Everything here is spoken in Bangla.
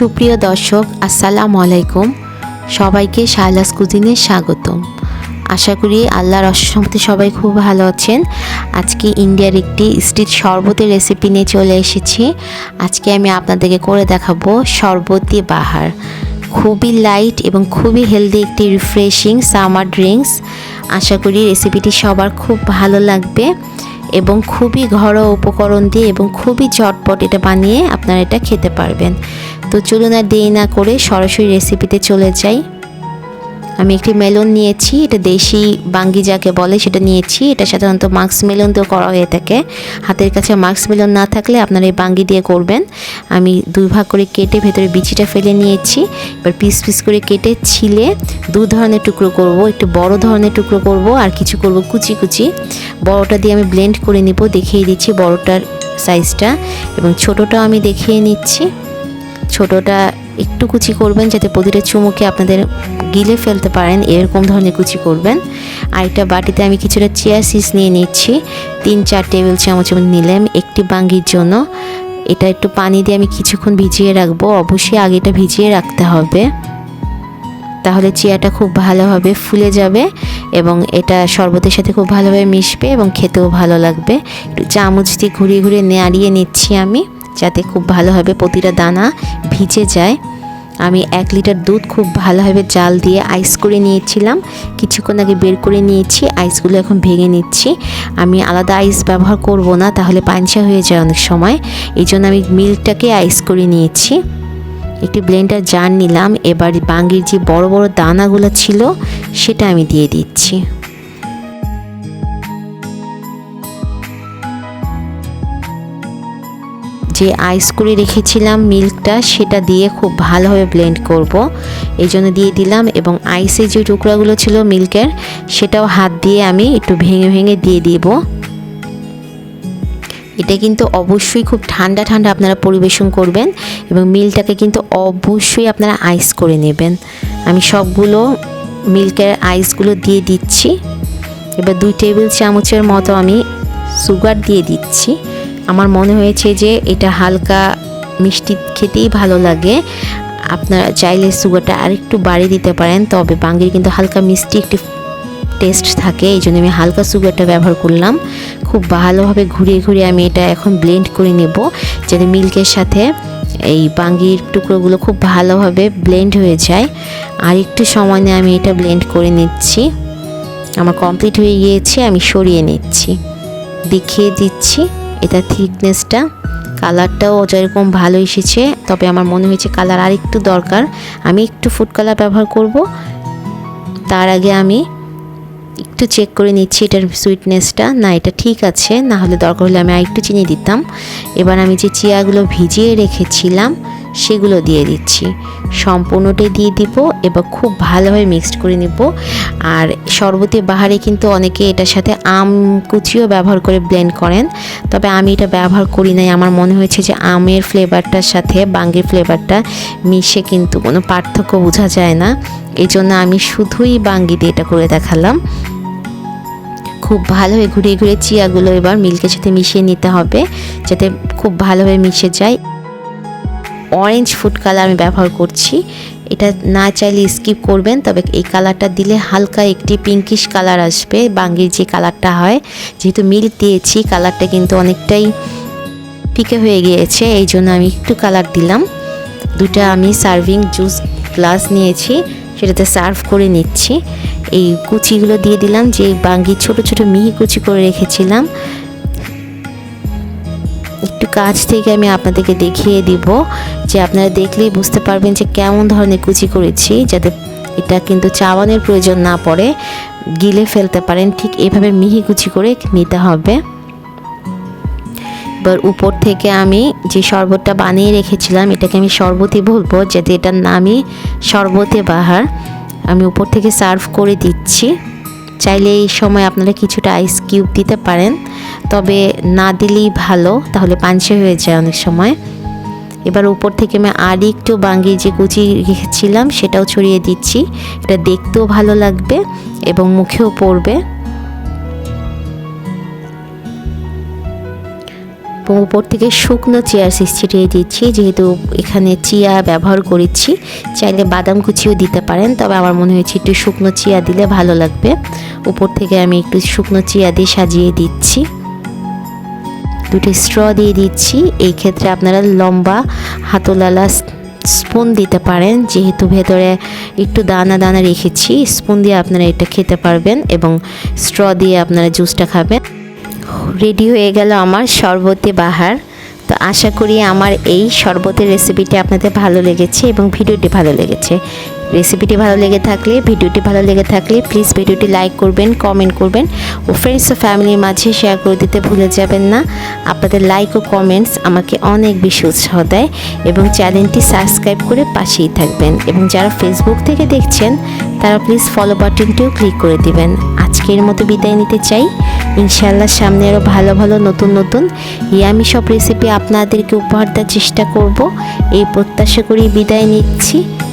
সুপ্রিয় দর্শক, আসসালামু আলাইকুম। সবাইকে শাহলাস কুজিনে স্বাগতম। আশা করি আল্লাহর অসম্মতি সবাই খুব ভালো আছেন। আজকে ইন্ডিয়ার একটি স্ট্রিট শরবতের রেসিপি নিয়ে চলে এসেছি। আজকে আমি আপনাদেরকে করে দেখাবো শরবতি বাহার। খুবই লাইট এবং খুবই হেলদি একটি রিফ্রেশিং সামার ড্রিঙ্কস আশা করি রেসিপিটি সবার খুব ভালো লাগবে এবং খুবই ঘরোয়া উপকরণ দিয়ে এবং খুবই চটপট এটা বানিয়ে আপনারা এটা খেতে পারবেন। তো চলুন আর দেরি না করে সরাসরি রেসিপিতে চলে যাই। আমি একটি মেলন নিয়েছি, এটা দেশি বাঙ্গি যাকে বলে সেটা নিয়েছি। এটা সাধারণত মাক্স মেলন দিয়েও করা হয়ে থাকে। হাতের কাছে মাক্স মেলন না থাকলে আপনারা এই বাঙ্গি দিয়ে করবেন। আমি দুই ভাগ করে কেটে ভেতরে বিচিটা ফেলে নিয়েছি। এবার পিস পিস করে কেটে ছিলে দু ধরনের টুকরো করব, একটু বড় ধরনের টুকরো করব আর কিছু করব কুচি কুচি। বড়টা দিয়ে আমি ব্লেন্ড করে নিব, দেখিয়ে দিচ্ছি বড়টার সাইজটা এবং ছোটোটা আমি দেখিয়ে নিচ্ছি। ছোটোটা একটু কুচি করবেন যাতে প্রতিটা চুমুকে আপনাদের গিলে ফেলতে পারেন, এরকম ধরনের কুচি করবেন। আর একটা বাটিতে আমি কিছুটা চেয়ার সিস নিয়ে নিচ্ছি। তিন, চার টেবিল চামচ নিলাম একটি বাঙ্গির জন্য। এটা একটু পানি দিয়ে আমি কিছুক্ষণ ভিজিয়ে রাখব। অবশ্যই আগে এটা ভিজিয়ে রাখতে হবে। তাহলে চিয়াটা খুব ভালোভাবে ফুলে যাবে এবং এটা শরবতের সাথে খুব ভালোভাবে মিশবে এবং খেতেও ভালো লাগবে। একটু চামচ দিয়ে ঘুরিয়ে ঘুরিয়ে নাড়িয়ে নিচ্ছি আমি। যাতে খুব ভালোভাবে প্রতিটা দানা ভিজে যায়। আমি এক লিটার দুধ খুব ভালোভাবে জাল দিয়ে আইস করে নিয়েছিলাম। কিছুক্ষণ আগে বের করে নিয়েছি আইসগুলো এখন ভেঙে নিচ্ছি। আমি আলাদা আইস ব্যবহার করব না, তাহলে পাঞ্চা হয়ে যায় অনেক সময়। এই জন্য আমি মিল্কটাকে আইস করে নিয়েছি। একটি ব্লেন্ডার জার নিলাম, এবার বাঙ্গির যে বড় বড় দানাগুলো ছিল, সেটা আমি দিয়ে দিচ্ছি। যে আইস করে রেখেছিলাম মিল্কটা সেটা দিয়ে খুব ভালোভাবে ব্লেন্ড করব। এই জন্য দিয়ে দিলাম এবং আইসের যে টুকরাগুলো ছিল মিল্কের সেটাও হাত দিয়ে আমি একটু ভেঙে ভেঙে দিয়ে দিব। এটা কিন্তু অবশ্যই খুব ঠান্ডা ঠান্ডা আপনারা পরিবেশন করবেন এবং মিলটাকে কিন্তু অবশ্যই আপনারা আইস করে নেবেন। আমি সবগুলো মিল্কের আইসগুলো দিয়ে দিচ্ছি। এবার দুই টেবিল চামচের মতো আমি সুগার দিয়ে দিচ্ছি। আমার মনে হয়েছে যে এটা হালকা মিষ্টি খেতেই ভালো লাগে। আপনারা চাইলে সুগারটা আরেকটু বাড়িয়ে দিতে পারেন, তবে বাঙ্গির কিন্তু হালকা মিষ্টি একটি টেস্ট থাকে, এই জন্য আমি হালকা সুগারটা ব্যবহার করলাম। খুব ভালোভাবে ঘুরিয়ে ঘুরিয়ে আমি এটা এখন ব্লেন্ড করে নেব, যাতে মিল্কের সাথে এই বাঙ্গির টুকরোগুলো খুব ভালোভাবে ব্লেন্ড হয়ে যায়। আর একটু সময় নিয়ে আমি এটা ব্লেন্ড করে নিচ্ছি। আমার কমপ্লিট হয়ে গিয়েছে, আমি সরিয়ে নিচ্ছি। দেখিয়ে দিচ্ছি। এটা থিকনেসটা কালারটাও যেরকম ভালো এসেছে, তবে আমার মনে হয়েছে কালার আর একটু দরকার। আমি একটু ফুড কালার ব্যবহার করব। তার আগে আমি একটু চেক করে নিচ্ছি এটার সুইটনেসটা না, এটা ঠিক আছে, না হলে দরকার হলে আমি আরেকটু চিনি দিতাম। এবার আমি যে চিয়াগুলো ভিজিয়ে রেখেছিলাম সেগুলো দিয়ে দিচ্ছি। সম্পূর্ণটাই দিয়ে দিব এবং খুব ভালোভাবে মিক্সড করে নিব। আর শরবতি বাহারে কিন্তু অনেকে এটার সাথে আম কুচিও ব্যবহার করে ব্লেন্ড করেন। তবে আমি এটা ব্যবহার করি নাই। আমার মনে হয়েছে যে আমের ফ্লেভারটার সাথে বাঙ্গির ফ্লেভারটা মিশে কিন্তু কোনো পার্থক্য বোঝা যায় না। এই জন্য আমি শুধুই বাঙ্গি দিয়ে এটা করে দেখালাম। খুব ভালোভাবে ঘুরিয়ে ঘুরিয়ে চিয়াগুলো এবার মিল্কের সাথে মিশিয়ে নিতে হবে। যাতে খুব ভালোভাবে মিশে যায়। অরেঞ্জ ফুড কালার আমি ব্যবহার করছি। এটা না চাইলে স্কিপ করবেন, তবে এই কালারটা দিলে হালকা একটি পিঙ্কিশ কালার আসবে, বাঙ্গির যে কালারটা হয়। যেহেতু মিল্ক দিয়েছি কালারটা কিন্তু অনেকটাই ফিকে হয়ে গিয়েছে, এই জন্য আমি একটু কালার দিলাম। দুটা আমি সার্ভিং জুস গ্লাস নিয়েছি, সেটাতে সার্ভ করে নিচ্ছি। এই কুচিগুলো দিয়ে দিলাম, যে বাঙ্গি ছোট ছোট মিহি কুচি করে রেখেছিলাম। কাছ থেকে আমি আপনাদেরকে দেখিয়ে দিব যে আপনারা দেখলেই বুঝতে পারবেন যে কেমন ধরনের কুচি করেছি, যাতে এটা কিন্তু চাওয়ানোর প্রয়োজন না পড়ে। গিলে ফেলতে পারেন, ঠিক এভাবে মিহি কুচি করে নিতে হবে। এবার উপর থেকে আমি যে শরবতটা বানিয়ে রেখেছিলাম, এটাকে আমি শরবতই বলব, যাতে এটার নামই শরবতে বাহার। আমি উপর থেকে সার্ভ করে দিচ্ছি। চাইলে এই সময় আপনারা কিছুটা আইস কিউব দিতে পারেন। তবে না দিলেই ভালো, তাহলে পাঞ্চে হয়ে যায় অনেক সময়। এবার উপর থেকে আমি আর একটু বাঙ্গি যে কুচি রেখেছিলাম, সেটাও ছড়িয়ে দিচ্ছি। এটা দেখতেও ভালো লাগবে এবং মুখেও পড়বে। এবং উপর থেকে শুকনো চিয়ার সিস ছিটিয়ে দিচ্ছি, যেহেতু এখানে চিয়া ব্যবহার করেছি। চাইলে বাদাম কুচিও দিতে পারেন, তবে আমার মনে হয়েছে একটু শুকনো চিয়া দিলে ভালো লাগবে। উপর থেকে আমি একটু শুকনো চিয়া দিয়ে সাজিয়ে দিচ্ছি। দুটি স্ট্র দিয়ে দিচ্ছি। এই ক্ষেত্রে আপনারা লম্বা হাতলালা স্পুন দিতে পারেন। যেহেতু ভেতরে একটু দানা দানা রেখেছি, স্পুন দিয়ে আপনারা এটা খেতে পারবেন এবং স্ট্র দিয়ে আপনারা জুসটা খাবেন। রেডি হয়ে গেল আমার শরবতে বাহার। তো আশা করি আমার এই শরবতের রেসিপিটি আপনাদের ভালো লেগেছে এবং ভিডিওটি ভালো লেগেছে। রেসিপিটি ভালো লেগে থাকলে, ভিডিওটি ভালো লেগে থাকলে প্লিজ ভিডিওটি লাইক করবেন কমেন্ট করবেন ও ফ্রেন্ডস ও ফ্যামিলির মাঝে শেয়ার করে দিতে ভুলে যাবেন না। আপনাদের লাইক ও কমেন্টস আমাকে অনেক বেশি উৎসাহ দেয় এবং চ্যানেলটি সাবস্ক্রাইব করে পাশেই থাকবেন এবং যারা ফেসবুক থেকে দেখছেন, তারা প্লিজ ফলো বাটনটিও ক্লিক করে দিবেন। আজকের মতো বিদায় নিতে চাই। ইনশাল্লাহ সামনে আরও ভালো ভালো, নতুন নতুন ইয়ামি সব রেসিপি আপনাদেরকে উপহার দেওয়ার চেষ্টা করব। এই প্রত্যাশা করেই বিদায় নিচ্ছি।